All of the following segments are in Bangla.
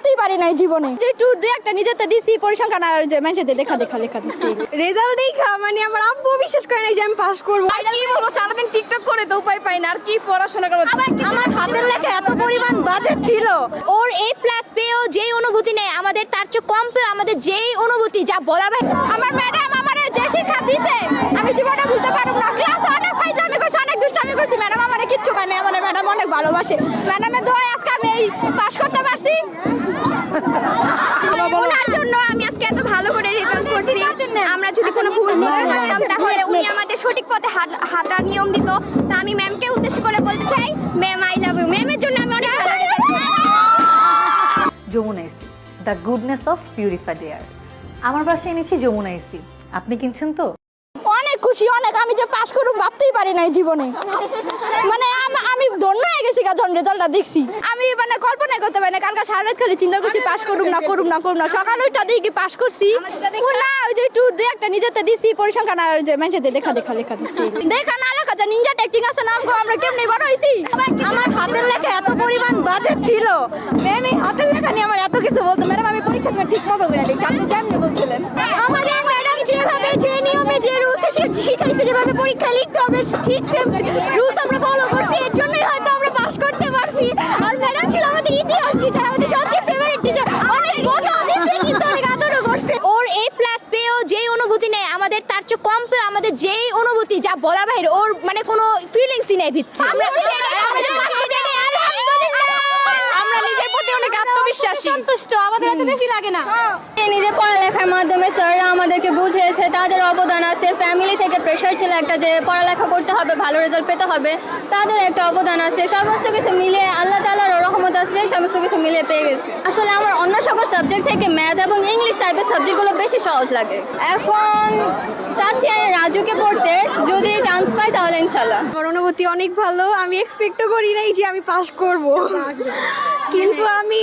ভাবতেই পারি নাই জীবনে। যে একটু দু একটা নিজেতে দিছি পরিসংখ্যান আর যে মানুষদের লেখা দেখা লেখা দিছি। রেজাল্ট দেখা মানে আমার আব্বু বিশ্বাস করে না যে আমি পাস করব। আর কি বলব সারাদিন টিকটক করে তো উপায় পাই না আর কি পড়াশোনা করব। আমার হাতের লেখা এত পরিমাণ বাজেট ছিল। ওর এ প্লাস পেয়েও যেই অনুভূতি নেই আমাদের তার চেয়ে কম পেয়েও আমাদের যেই অনুভূতি যা বলা ভাই আমার ম্যাডাম আমার যে শিক্ষা দিছে আমি জীবনে ভুলতে পারব না। ক্লাস অনেক ফাইজলামি করছি অনেক দুষ্টামি করছি। ম্যাডাম আমার কিচ্ছু কানে আমার ম্যাডাম অনেক ভালোবাসে। ম্যাডামের দোয়া আজকে আমি এই পাশ করতে ওনার জন্য আমি আজকে এত ভালো করে রেজাল্ট করছি। আমরা যদি কোনো ভুল করে থাকতাম তাহলে উনি আমাদের সঠিক পথে হাঁটার নিয়ম দিত। তা আমি ম্যামকে উদ্দেশ্য করে বলতে চাই ম্যাম আই লাভ ইউ ম্যামের জন্য আমি অনেক ভালো Jamuna EC the goodness of purified air আমার বাসায় এনেছি যমুনা ইসি আপনি কিনছেন তো? অনেক খুশি অনেক। আমি যে পাশ করুম ভাবতেই পারি নাই জীবনে। মানে আমি ধন্য হয়ে রেজাল্টটা দেখছি আমি মানে কল্পনা করতে পারি না কালকে সারা রাত খালি চিন্তা করছি পাশ করুম না করুম না করুম না। সকাল ওইটা দিয়ে কি পাশ করছি না ওই যে একটু একটা নিজেতে দিছি পরিসংখ্যান আর যে দেখা দেখা লেখা দিছি। দেখা না লেখা যা নিনজা আছে নাম গো আমরা কেমনি বড় হইছি? আমার হাতের লেখা এত পরিমাণ বাজেট ছিল। ম্যাম এই হাতের লেখা নিয়ে আমার এত কিছু বলতো। ম্যাডাম আমি পরীক্ষার সময় ঠিক মতো করে লিখি আপনি কেমনে বলছিলেন। আমাদের ম্যাডাম যেভাবে যে নিয়মে যে রুলস শিখাইছে যেভাবে পরীক্ষা লিখতে হবে ঠিক সেম রুলস আমরা ফলো করছি এর জন্যই হয়তো আমরা পাস করতে পারছি আর ম্যাডাম ছিল আমাদের ইতিহাস টিচার আমাদের সবচেয়ে ফেভারিট টিচার অনেক বকা দিছে কিন্তু অনেক আদরও করছে ওর এ প্লাস পেয়েও যেই অনুভূতি নেই আমাদের তার চেয়ে কম পেয়েও আমাদের অনুভূতি যা বলা বাহির ওর মানে কোনো ফিলিংসই নেই ভিতরে। আমরা নিজের প্রতি অনেক আত্মবিশ্বাসী। সন্তুষ্ট আমাদের এত বেশি লাগে না। নিজে পড়ালেখার মাধ্যমে স্যাররা আমাদেরকে বুঝিয়েছে তাদের অবদান আছে। ফ্যামিলি থেকে প্রেশার ছিল একটা যে পড়ালেখা করতে হবে ভালো রেজাল্ট পেতে হবে। তাদের একটা অবদান আছে। সমস্ত কিছু মিলিয়ে আল্লাহ রহমত আছে সমস্ত কিছু মিলিয়ে পেয়ে গেছি। আসলে আমার সকল সাবজেক্ট থেকে ম্যাথ এবং ইংলিশ টাইপের সাবজেক্টগুলো বেশি সহজ লাগে। এখন চাচ্ছি আমি রাজুকে পড়তে যদি চান্স পাই তাহলে ইনশাল্লাহ আমার অনুভূতি অনেক ভালো আমি এক্সপেক্টও করি নাই যে আমি পাস করব। কিন্তু আমি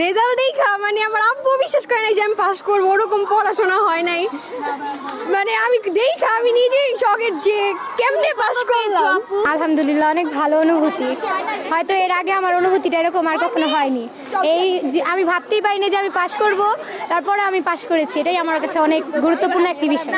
রেজাল্ট দেখা মানে আমার আব্বু বিশ্বাস করে নাই যে আমি পাস করব ওরকম পড়াশোনা হয় নাই। মানে আমি দেখা আমি নিজেই শখের যে কেমনে পাস করলাম। আলহামদুলিল্লাহ অনেক ভালো অনুভূতি। হয়তো এর আগে আমার অনুভূতিটা এরকম আর কখনো হয়নি। এই আমি ভাবতেই পারিনি যে আমি পাশ করব তারপরে আমি পাশ করেছি। এটাই আমার কাছে অনেক গুরুত্বপূর্ণ একটি বিষয়।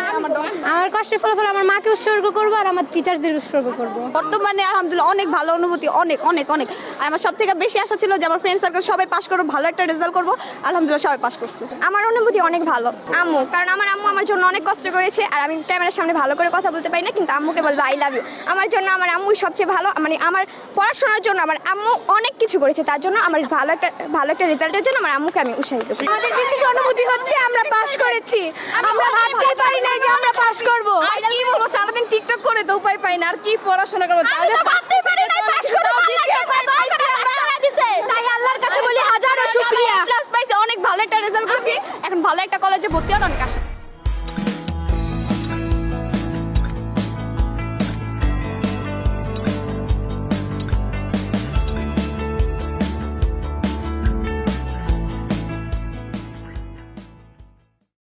আমার কষ্টের ফলাফল আমার মাকে উৎসর্গ করব আর আমার টিচারদের উৎসর্গ করব। বর্তমানে আলহামদুলিল্লাহ অনেক ভালো অনুভূতি অনেক অনেক অনেক। আর আমার সব থেকে বেশি আশা ছিল যে আমার ফ্রেন্ড সার্কেল সবাই পাস করব ভালো একটা রেজাল্ট করব। আলহামদুলিল্লাহ সবাই পাস করছে। আমার অনুভূতি অনেক ভালো আম্মু কারণ আমার আম্মু আমার জন্য অনেক কষ্ট করেছে আর আমি ক্যামেরার সামনে ভালো করে কথা বলতে পারি না কিন্তু আম্মুকে বলব আই লাভ ইউ আমার জন্য আমার আম্মুই সবচেয়ে ভালো মানে আমার পড়াশোনার জন্য আমার আম্মু অনেক কিছু করেছে তার জন্য আমার ভালো একটা ভালো একটা রেজাল্টের জন্য আমার আম্মুকে আমি উৎসাহিত করি। আমাদের বিশেষ অনুভূতি হচ্ছে আমরা পাস করেছি। আমরা ভাবতেই পারি না যে আমরা পাস করব। কি বলব সারাদিন টিকটক করে তো উপায় পাই না আর কি পড়াশোনা করব আমি তো ভাবতেই পারি না পাস করব তাই আল্লাহর কাছে বলি হাজারো শুকরিয়া ক্লাস পাইছে অনেক ভালো একটা রেজাল্ট করছি। এখন ভালো একটা কলেজে ভর্তি হওয়ার অনেক আশা।